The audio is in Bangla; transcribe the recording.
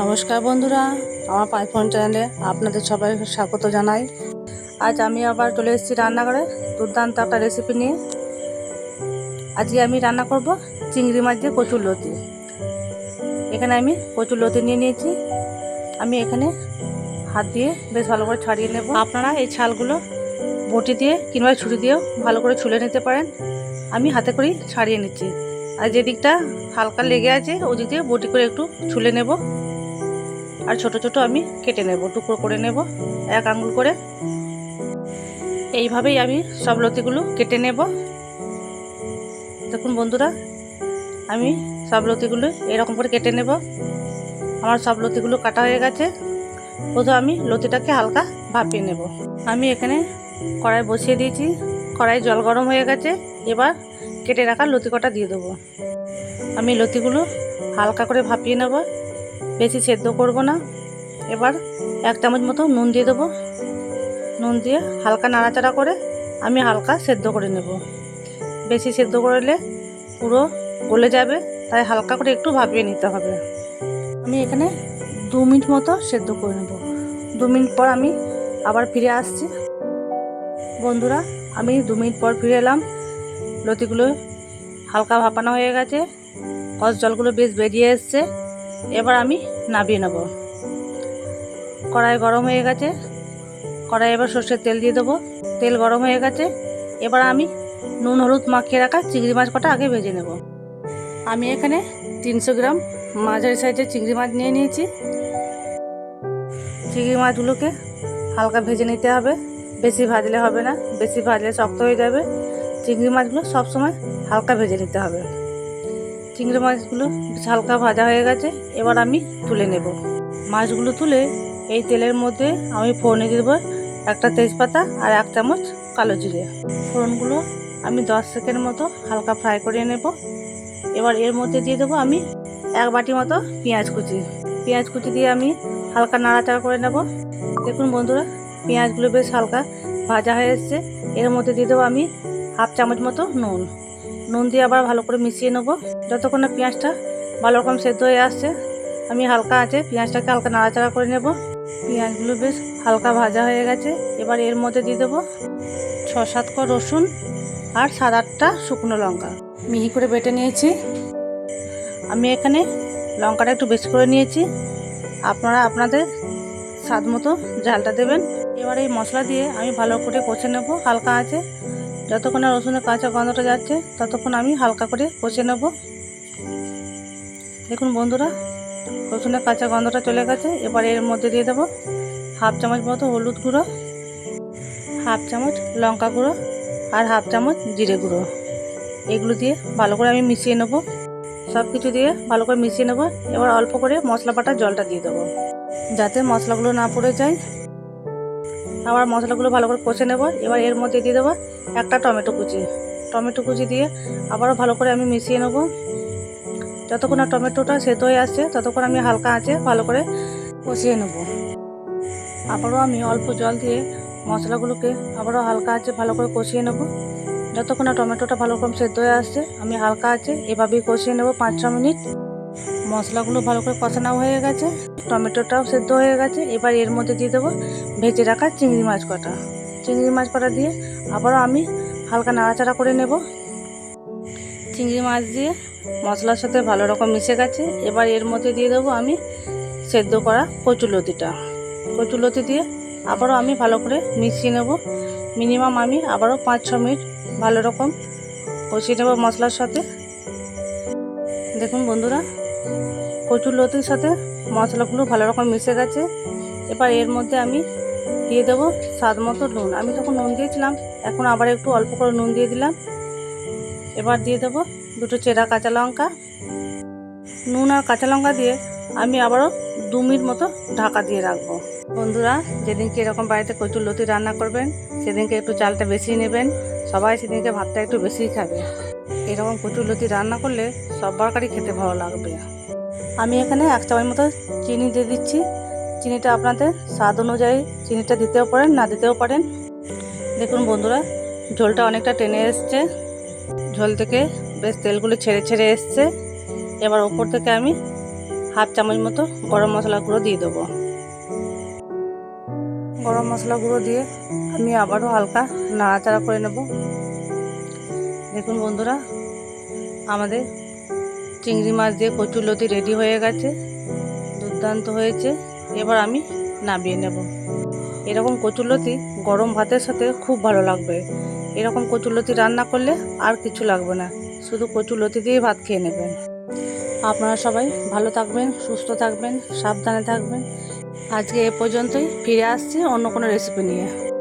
নমস্কার বন্ধুরা, আমার পাইফোন চ্যানেলে আপনাদের সবাই স্বাগত জানাই। আজ আমি আবার চলে এসেছি রান্নাঘরে দুর্দান্ত একটা রেসিপি নিয়ে। আজকে আমি রান্না করব চিংড়ি মাছ দিয়ে কচুর লতি। এখানে আমি কচুর লতি নিয়ে নিয়েছি। আমি এখানে হাত দিয়ে বেশ ভালো করে ছাড়িয়ে নেব। আপনারা এই ছালগুলো বটি দিয়ে কিংবা ছুরি দিয়েও ভালো করে ছুলে নিতে পারেন। আমি হাতে করেই ছাড়িয়ে নিচ্ছি। আর যে দিকটা হালকা লেগে আছে ওই দিক দিয়ে বটি করে একটু ছুলে নেব। আর ছোট ছোট আমি কেটে নেব, টুকরো করে নেব, এক আঙুল করে। এইভাবেই আমি সব লতিগুলো কেটে নেব। দেখুন বন্ধুরা, আমি সব লতিগুলো এরকম করে কেটে নেব। আমার সব লতিগুলো কাটা হয়ে গেছে। প্রথমে আমি লতিটাকে হালকা ভাপিয়ে নেব। আমি এখানে কড়াই বসিয়ে দিয়েছি। কড়াই জল গরম হয়ে গেছে। এবার কেটে রাখা লতি কটা দিয়ে দেবো। আমি লতিগুলো হালকা করে ভাপিয়ে নেব। বেশি সেদ্ধ করব না। এবার এক চামচ মতো নুন দিয়ে দেবো। নুন দিয়ে হালকা নাড়াচাড়া করে আমি হালকা সেদ্ধ করে নেব। বেশি সেদ্ধ করলে পুরো গলে যাবে, তাই হালকা করে একটু ভাপিয়ে নিতে হবে। আমি এখানে দু মিনিট মতো সেদ্ধ করে নেব। দু মিনিট পর আমি আবার ফিরে আসছি। বন্ধুরা, আমি দু মিনিট পর ফিরে এলাম। লতিগুলো হালকা ভাপানো হয়ে গেছে। কষ জলগুলো বেশ বেরিয়ে এসছে। এবার আমি নামিয়ে নেব। কড়াই গরম হয়ে গেছে। কড়াই এবার সর্ষের তেল দিয়ে দেবো। তেল গরম হয়ে গেছে। এবার আমি নুন, হলুদ মাখিয়ে রাখা চিংড়ি মাছ কটা আগে ভেজে নেব। আমি এখানে তিনশো গ্রাম মাঝারি সাইজের চিংড়ি মাছ নিয়ে নিয়েছি। চিংড়ি মাছগুলোকে হালকা ভেজে নিতে হবে। বেশি ভাজলে হবে না। বেশি ভাজলে শক্ত হয়ে যাবে। চিংড়ি মাছগুলো সবসময় হালকা ভেজে নিতে হবে। চিংড়ি মাছগুলো বেশ হালকা ভাজা হয়ে গেছে, এবার আমি তুলে নেব। মাছগুলো তুলে এই তেলের মধ্যে আমি ফোড়নে দেবো একটা তেজপাতা আর এক চামচ কালো জিরে। ফোড়নগুলো আমি দশ সেকেন্ড মতো হালকা ফ্রাই করে নেব। এবার এর মধ্যে দিয়ে দেবো আমি এক বাটি মতো পেঁয়াজ কুচি। পেঁয়াজ কুচি দিয়ে আমি হালকা নাড়াচাড়া করে নেব। দেখুন বন্ধুরা, পেঁয়াজগুলো বেশ হালকা ভাজা হয়ে এসছে। এর মধ্যে দিয়ে দেবো আমি হাফ চামচ মতো নুন। নুন দিয়ে আবার ভালো করে মিশিয়ে নেব। যতক্ষণ না পেঁয়াজটা ভালো রকম সেদ্ধ হয়ে আসছে, আমি হালকা আছে পেঁয়াজটাকে হালকা নাড়াচাড়া করে নেব। পেঁয়াজগুলো বেশ হালকা ভাজা হয়ে গেছে। এবার এর মধ্যে দিয়ে দেবো ছ সাত কর রসুন আর সাত আটটা শুকনো লঙ্কা। মিহি করে বেটে নিয়েছি। আমি এখানে লঙ্কাটা একটু বেশি করে নিয়েছি। আপনারা আপনাদের স্বাদ মতো ঝালটা দেবেন। এবার এই মশলা দিয়ে আমি ভালো করে কষে নেব হালকা আছে যতক্ষণ না রসুনের কাঁচা গন্ধটা যাচ্ছে, ততক্ষণ আমি হালকা করে কষে নেব। দেখুন বন্ধুরা, রসুনের কাঁচা গন্ধটা চলে গেছে। এবার এর মধ্যে দিয়ে দেবো হাফ চামচ মতো হলুদ গুঁড়ো, হাফ চামচ লঙ্কা গুঁড়ো আর হাফ চামচ জিরে গুঁড়ো। এগুলো দিয়ে ভালো করে আমি মিশিয়ে নেব। সব কিছু দিয়ে ভালো করে মিশিয়ে নেব। এবার অল্প করে মশলা বাটার জলটা দিয়ে দেবো। যাতে মশলাগুলো না পড়ে যায় আবার মশলাগুলো ভালো করে কষে নেব। এবার এর মধ্যে দিয়ে দেবো একটা টমেটো কুচি। টমেটো কুচি দিয়ে আবারও ভালো করে আমি মিশিয়ে নেব। যতক্ষণ না টমেটোটা সেদ্ধ হয়ে আসছে, ততক্ষণ আমি হালকা আঁচে ভালো করে কষিয়ে নেব। আবারও আমি অল্প জল দিয়ে মশলাগুলোকে আবারও হালকা আঁচে ভালো করে কষিয়ে নেব। যতক্ষণ না টমেটোটা ভালো রকম সেদ্ধ হয়ে আসছে, আমি হালকা আছে এভাবেই কষিয়ে নেব পাঁচ ছ মিনিট। মশলাগুলো ভালো করে কষানো হয়ে গেছে। টমেটোটাও সেদ্ধ হয়ে গেছে। এবার এর মধ্যে দিয়ে দেবো ভেজে রাখা চিংড়ি মাছ কটা। চিংড়ি মাছ কটা দিয়ে আবারও আমি হালকা নাড়াচাড়া করে নেব। চিংড়ি মাছ দিয়ে মশলার সাথে ভালো রকম মিশে গেছে। এবার এর মধ্যে দিয়ে দেবো আমি সেদ্ধ করা কচুলতিটা। কচুলতি দিয়ে আবারও আমি ভালো করে মিশিয়ে নেব। মিনিমাম আমি আবারও পাঁচ, ছ মিনিট ভালো রকম কষিয়ে নেব মশলার সাথে। দেখুন বন্ধুরা কচুর লতির সাথে মশলাগুলো ভালো রকম মিশে গেছে। এবার এর মধ্যে আমি দিয়ে দেবো স্বাদ মতো নুন। আমি তখন নুন দিয়েছিলাম, এখন আবার একটু অল্প করে নুন দিয়ে দিলাম। এবার দিয়ে দেবো দুটো চেরা কাঁচা লঙ্কা। নুন আর কাঁচা লঙ্কা দিয়ে আমি আবারও দু মিনিট মতো ঢাকা দিয়ে রাখব। বন্ধুরা, যেদিনকে এরকম বাড়িতে কচুর লতি রান্না করবেন, সেদিনকে একটু চালটা বেশি নেবেন। সবাই সেদিনকে ভাতটা একটু বেশিই খাবে। এরকম কচুর লতি রান্না করলে সব বারকারই খেতে ভালো লাগবে। আমি এখানে এক চামচ মতো চিনি দিয়ে দিচ্ছি। চিনিটা আপনাদের স্বাদ অনুযায়ী চিনিটা দিতেও পারেন, না দিতেও পারেন। দেখুন বন্ধুরা, ঝোলটা অনেকটা টেনে এসছে। ঝোল থেকে বেশ তেলগুলো ছেড়ে ছেড়ে এসছে। এবার ওপর থেকে আমি হাফ চামচ মতো গরম মশলা গুঁড়ো দিয়ে দেবো। গরম মশলা গুঁড়ো দিয়ে আমি আবারও হালকা নাড়াচাড়া করে নেব। দেখুন বন্ধুরা, আমাদের চিংড়ি মাছ দিয়ে কচুর লতি রেডি হয়ে গেছে, দুর্দান্ত হয়েছে। এবার আমি নামিয়ে নেব। এরকম কচুরলতি গরম ভাতের সাথে খুব ভালো লাগবে। এরকম কচুরলতি রান্না করলে আর কিছু লাগবে না, শুধু কচুরলতি দিয়ে ভাত খেয়ে নেবেন। আপনারা সবাই ভালো থাকবেন, সুস্থ থাকবেন, সাবধানে থাকবেন। আজকে এ পর্যন্তই, ফিরে আসছি অন্য কোনো রেসিপি নিয়ে।